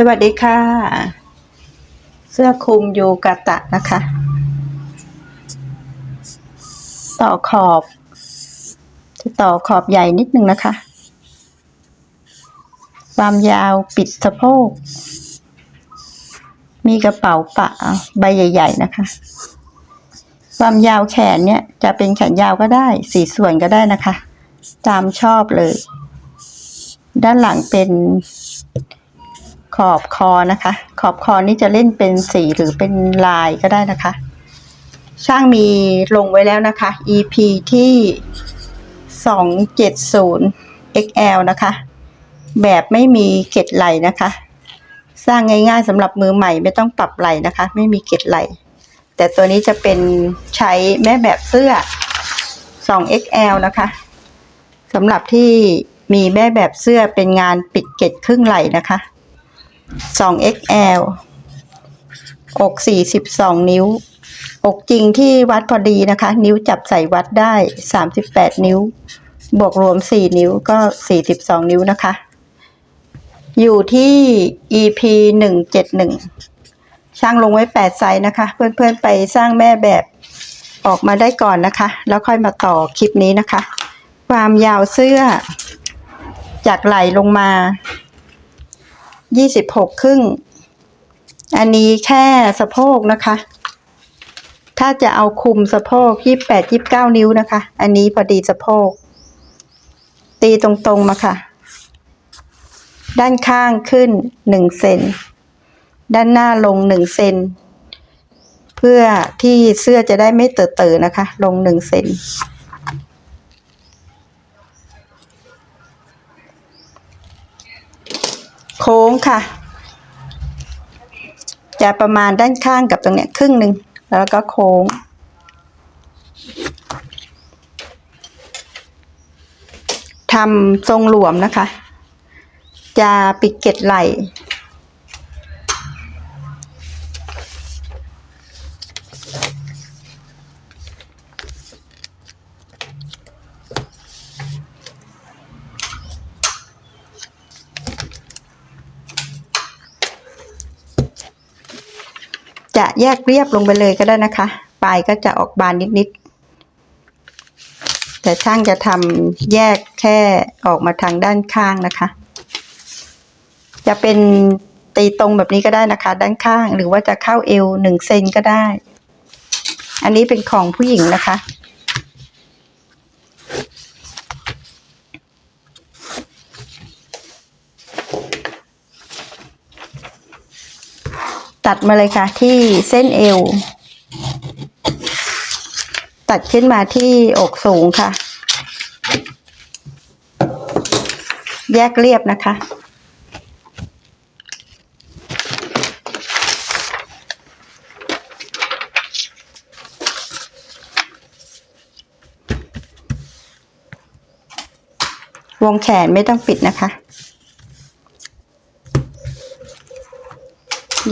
สวัสดีค่ะ เสื้อคลุมยูกาตะนะคะ ต่อขอบจะต่อขอบใหญ่นิดนึงนะคะ ความยาวปิดสะโพก มีกระเป๋าปะใบใหญ่ ๆ นะคะ ความยาวแขนเนี่ย จะเป็นแขนยาวก็ได้ สี่ส่วนก็ได้นะคะ ตามชอบเลย ด้านหลังเป็น ขอบคอนะคะ ขอบคอนี่จะเล่นเป็นสีหรือเป็นลายก็ได้นะคะ ช่างมีลงไว้แล้วนะคะ EP ที่ 270 XL นะคะ แบบไม่มีเกล็ดไหลนะคะ สร้างง่ายๆสำหรับมือใหม่ไม่ต้องปรับไหลนะคะ ไม่มีเกล็ดไหล แต่ตัวนี้จะเป็นใช้แม่แบบเสื้อ 2XL นะคะสำหรับที่มีแม่แบบเสื้อเป็นงานปิดเกล็ดครึ่งไหลนะคะ 2XL อก42 นิ้ว อกจริงที่วัดพอดีนะคะ นิ้วจับใส่วัดได้ 38 นิ้ว บวกรวม 4 นิ้วก็ 42 นิ้วนะคะ อยู่ที่ EP 171 ช่างลงไว้ 8 ไซส์นะคะ เพื่อนๆ ไปสร้างแม่แบบออกมาได้ก่อนนะคะ แล้วค่อยมาต่อคลิปนี้นะคะ ความยาวเสื้อ จากไหลลงมา ยี่สิบหกครึ่ง อันนี้แค่สะโพกนะคะ ถ้าจะเอาคุมสะโพกยี่แปดยี่บเก้านิ้วนะคะ อันนี้พอดีสะโพก ตีตรงๆมาค่ะ ด้านข้างขึ้นหนึ่งเซน ด้านหน้าลงหนึ่งเซน เพื่อที่เสื้อจะได้ไม่เตอะๆนะคะ ลงหนึ่งเซน โค้งค่ะ จะประมาณด้านข้างกับตรงเนี้ยครึ่งหนึ่งแล้วก็โค้ง ทำทรงหลวมนะคะ จะปิดเกล็ดไหล จะแยกเรียบลงไปเลยก็ได้นะคะ ปลายก็จะออกบานนิดๆ แต่ช่างจะทำแยกแค่ออกมาทางด้านข้างนะคะ จะเป็นตีตรงแบบนี้ก็ได้นะคะ ด้านข้างหรือว่าจะเข้าเอวหนึ่งเซนก็ได้ อันนี้เป็นของผู้หญิงนะคะ ตัดมาเลยค่ะที่เส้นเอว ตัดขึ้นมาที่อกสูงค่ะ แยกเรียบนะคะ วงแขนไม่ต้องปิดนะคะ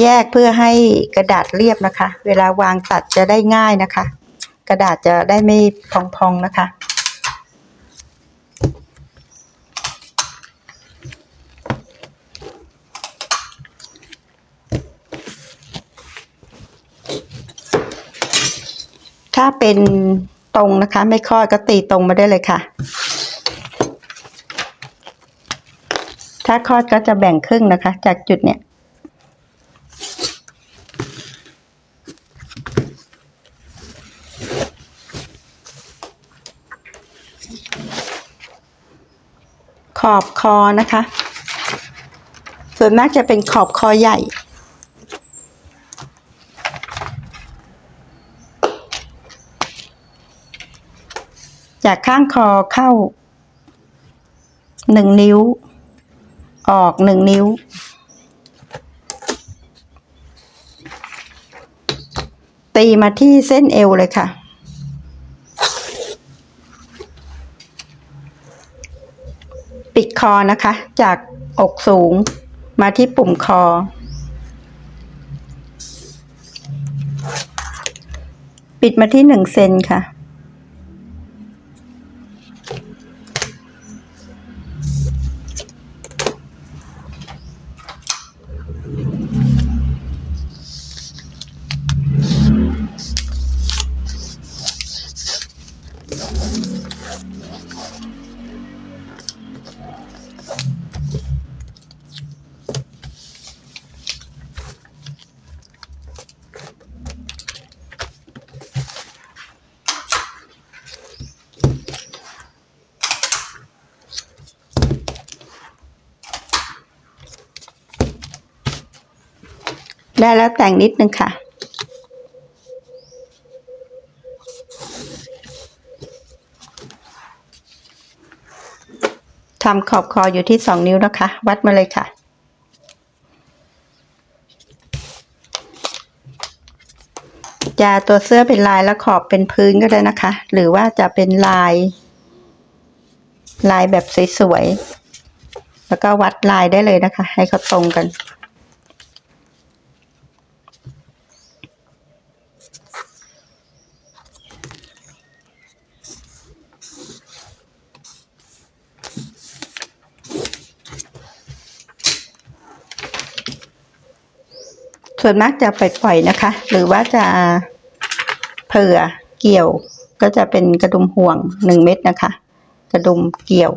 แยกเพื่อให้กระดาษเรียบนะคะ เวลาวางตัดจะได้ง่ายนะคะ กระดาษจะได้ไม่พองๆนะคะถ้าเป็นตรงนะคะ ไม่คลอดก็ตีตรงมาได้เลยค่ะ ถ้าคลอดก็จะแบ่งครึ่งนะคะ จากจุดเนี้ย อบคอนะคะ ส่วนมากจะเป็นขอบคอใหญ่ จากข้างคอเข้าหนึ่งนิ้ว ออกหนึ่งนิ้ว ตีมาที่เส้นเอวเลยค่ะ ปิดค อนะคะ จากอกสูงมาที่ปุ่มคอ ปิดมาที่หนึ่งเซนค่ะ ได้แล้วแต่งนิดนึงค่ะ ทำขอบคออยู่ที่สองนิ้วนะคะ วัดมาเลยค่ะ จะตัวเสื้อเป็นลายแล้วขอบเป็นพื้นก็ได้นะคะ หรือว่าจะเป็นลาย ลายแบบสวยๆ แล้วก็วัดลายได้เลยนะคะ ให้เขาตรงกัน ส่วนมากจะปล่อยๆนะคะ หรือว่าจะเผื่อเกี่ยวก็จะเป็นกระดุมห่วงหนึ่งเม็ดนะคะ กระดุมเกี่ยว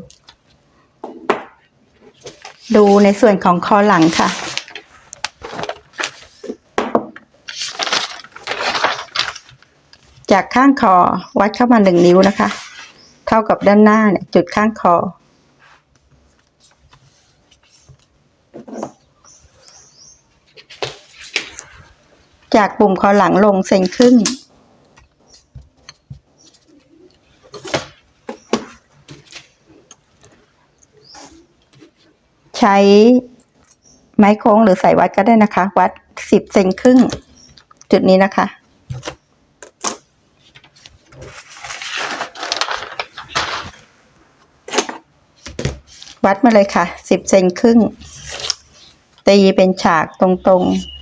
ดูในส่วนของคอหลังค่ะ จากข้างคอวัดเข้ามาหนึ่งนิ้วนะคะ เท่ากับด้านหน้าเนี่ยจุดข้างคอ จากปุ่มคอหลังลงเซนครึ่ง ใช้ไม้โค้งหรือสายวัดก็ได้นะคะ วัดสิบเซนครึ่ง จุดนี้นะคะ วัดมาเลยค่ะสิบเซนครึ่ง ตีเป็นฉากตรงๆ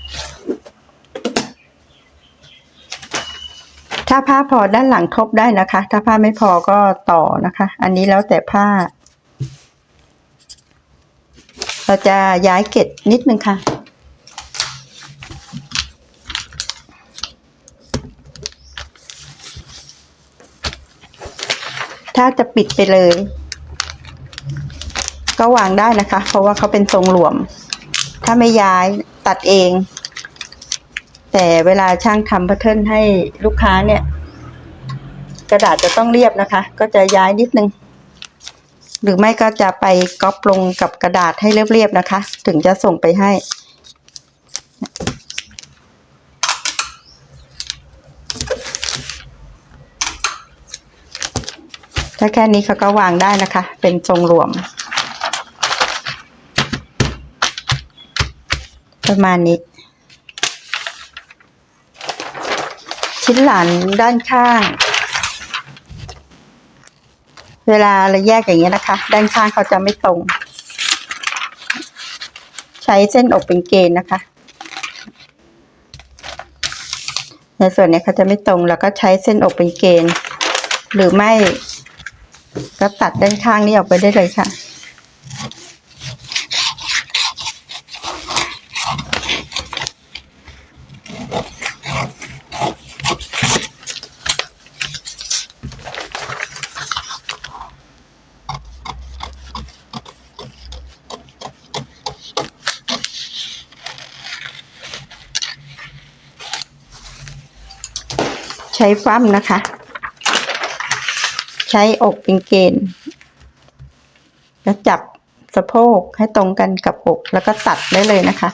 าผ้าพอด้านหลังทบได้นะคะ ถ้าผ้าไม่พอก็ต่อนะคะ อันนี้แล้วแต่ผ้า เราจะย้ายเกล็ดนิดนึงค่ะถ้าจะปิดไปเลย ก็วางได้นะคะ เพราะว่าเขาเป็นทรงหลวม ถ้าไม่ย้ายตัดเอง แต่เวลาช่างทำแพทเทิร์นให้ลูกค้าเนี่ย กระดาษจะต้องเรียบนะคะ ก็จะย้ายนิดนึง หรือไม่ก็จะไปก๊อปลงกับกระดาษให้เรียบๆนะคะ ถึงจะส่งไปให้ถ้าแค่นี้เขาก็วางได้นะคะ เป็นทรงรวม ประมาณนี้ ชิ้นหลังด้านข้าง เวลาเราแยกอย่างเงี้ยนะคะ ด้านข้างเขาจะไม่ตรง ใช้เส้นอกเป็นเกณฑ์นะคะ ในส่วนเนี้ยเขาจะไม่ตรงแล้วก็ใช้เส้นอกเป็นเกณฑ์ หรือไม่ก็ตัดด้านข้างนี้ออกไปได้เลยค่ะ ใช้ฟั่มนะคะ ใช้อกเป็นเกณฑ์แล้วจับสะโพกให้ตรงกันกับอกแล้วก็ตัดได้เลยนะคะ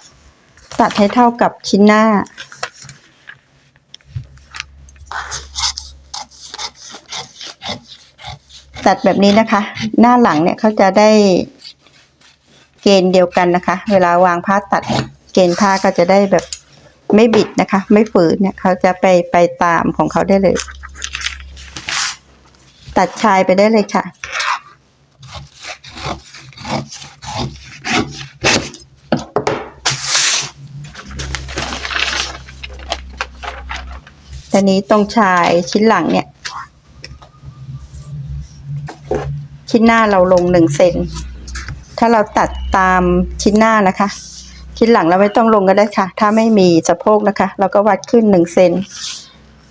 ตัดให้เท่ากับชิ้นหน้า ตัดแบบนี้นะคะ หน้าหลังเนี่ยเขาจะได้เกณฑ์เดียวกันนะคะ เวลาวางผ้าตัดเนี่ยเกณฑ์ผ้าก็จะได้แบบ ไม่บิดนะคะ ไม่ฝืนเนี่ยเขาจะไปไปตามของเขาได้เลย ตัดชายไปได้เลยค่ะ ตอนนี้ตรงชายชิ้นหลังเนี่ย ชิ้นหน้าเราลงหนึ่งเซนถ้าเราตัดตามชิ้นหน้านะคะ ชิ้นหลังเราไม่ต้องลงก็ได้ค่ะ ถ้าไม่มีสะโพกนะคะ เราก็วัดขึ้นหนึ่งเซน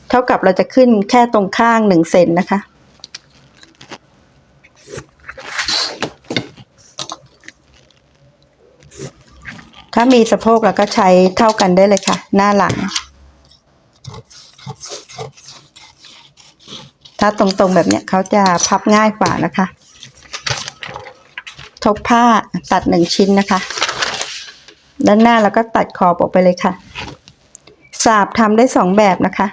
เท่ากับเราจะขึ้นแค่ตรงข้างหนึ่งเซนนะคะ ถ้ามีสะโพกเราก็ใช้เท่ากันได้เลยค่ะ หน้าหลัง ถ้าตรงๆแบบเนี้ยเขาจะพับง่ายกว่านะคะ ทบผ้าตัดหนึ่งชิ้นนะคะ ด้านหน้าเราก็ตัดขอบออกไปเลยค่ะ สาบทำได้สองแบบนะคะ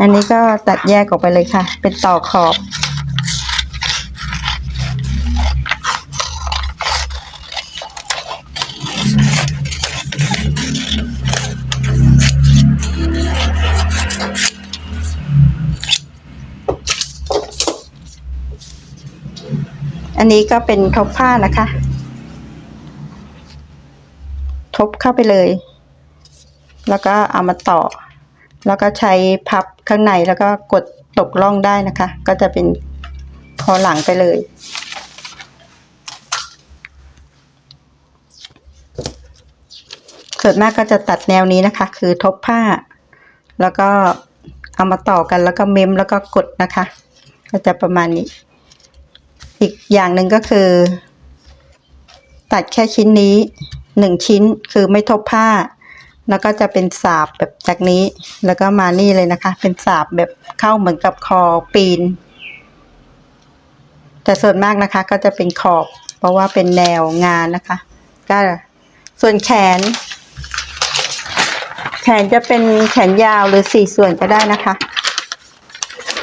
อันนี้ก็ตัดแยกออกไปเลยค่ะ เป็นต่อขอบ อันนี้ก็เป็นทบผ้านะคะ ทบเข้าไปเลย แล้วก็เอามาต่อ แล้วก็ใช้พับข้างในแล้วก็กดตกล่องได้นะคะ ก็จะเป็นคอหลังไปเลยส่วนมากก็จะตัดแนวนี้นะคะ คือทบผ้า แล้วก็เอามาต่อกันแล้วก็เมมแล้วก็กดนะคะ ก็จะประมาณนี้ อีกอย่างหนึ่งก็คือ ตัดแค่ชิ้นนี้หนึ่งชิ้นคือไม่ทบผ้า แล้วก็จะเป็นสาบแบบจากนี้แล้วก็มานี่เลยนะคะ เป็นสาบแบบเข้าเหมือนกับคอปีน แต่ส่วนมากนะคะก็จะเป็นขอบ เพราะว่าเป็นแนวงานนะคะ ก็ส่วนแขน แขนจะเป็นแขนยาวหรือสี่ส่วนก็ได้นะคะ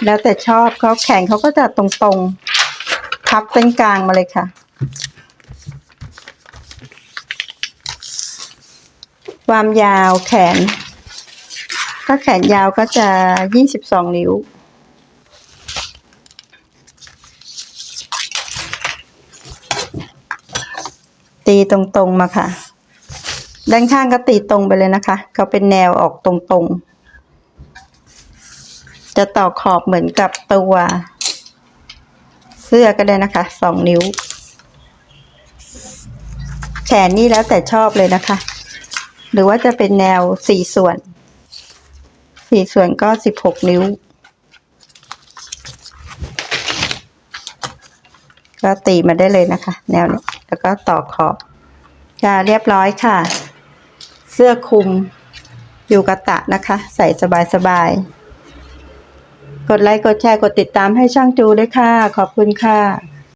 แล้วแต่ชอบเขาแขนเขาก็จะตรงๆ พับเป็นกลางมาเลยค่ะ ความยาวแขน ถ้าแขนยาวก็จะยี่สิบสองนิ้ว ตีตรงๆมาค่ะ ด้านข้างก็ตีตรงไปเลยนะคะก็เป็นแนวออกตรงๆ จะต่อขอบเหมือนกับตัว เสื้อก็ได้นะคะสองนิ้ว แขนนี่แล้วแต่ชอบเลยนะคะ หรือว่าจะเป็นแนวสี่ส่วนสี่ส่วนก็สิบหกนิ้ว ก็ตีมาได้เลยนะคะ แนวนี้แล้วก็ต่อขอบจะเรียบร้อยค่ะ เสื้อคลุมยูกะตะนะคะ ใส่สบายๆ กดไลค์ กดแชร์ กดติดตามให้ช่างจูด้วยค่ะ ขอบคุณค่ะ